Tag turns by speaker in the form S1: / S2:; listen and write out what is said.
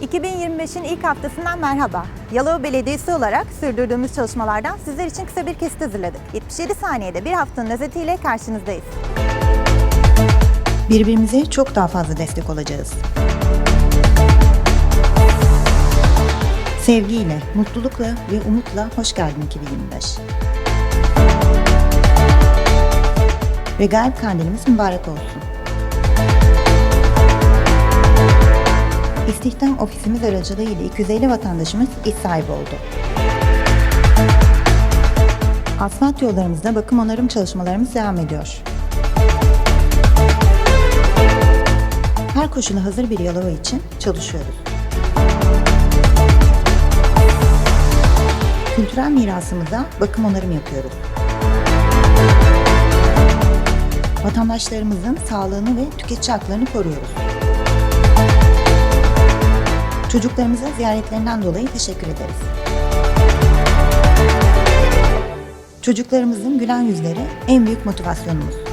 S1: 2025'in ilk haftasından merhaba. Yalova Belediyesi olarak sürdürdüğümüz çalışmalardan sizler için kısa bir kesit hazırladık. 77 saniyede bir haftanın özetiyle karşınızdayız.
S2: Birbirimize çok daha fazla destek olacağız. Sevgiyle, mutlulukla ve umutla hoş geldin 2025. Regaip kandilimiz mübarek olsun. İstihdam ofisimiz aracılığıyla 250 vatandaşımız iş sahibi oldu. Asfalt yollarımızda bakım onarım çalışmalarımız devam ediyor. Her koşula hazır bir Yalova için çalışıyoruz. Kültürel mirasımıza bakım onarım yapıyoruz. Vatandaşlarımızın sağlığını ve tüketici haklarını koruyoruz. Çocuklarımıza ziyaretlerinden dolayı teşekkür ederiz. Çocuklarımızın gülen yüzleri en büyük motivasyonumuz.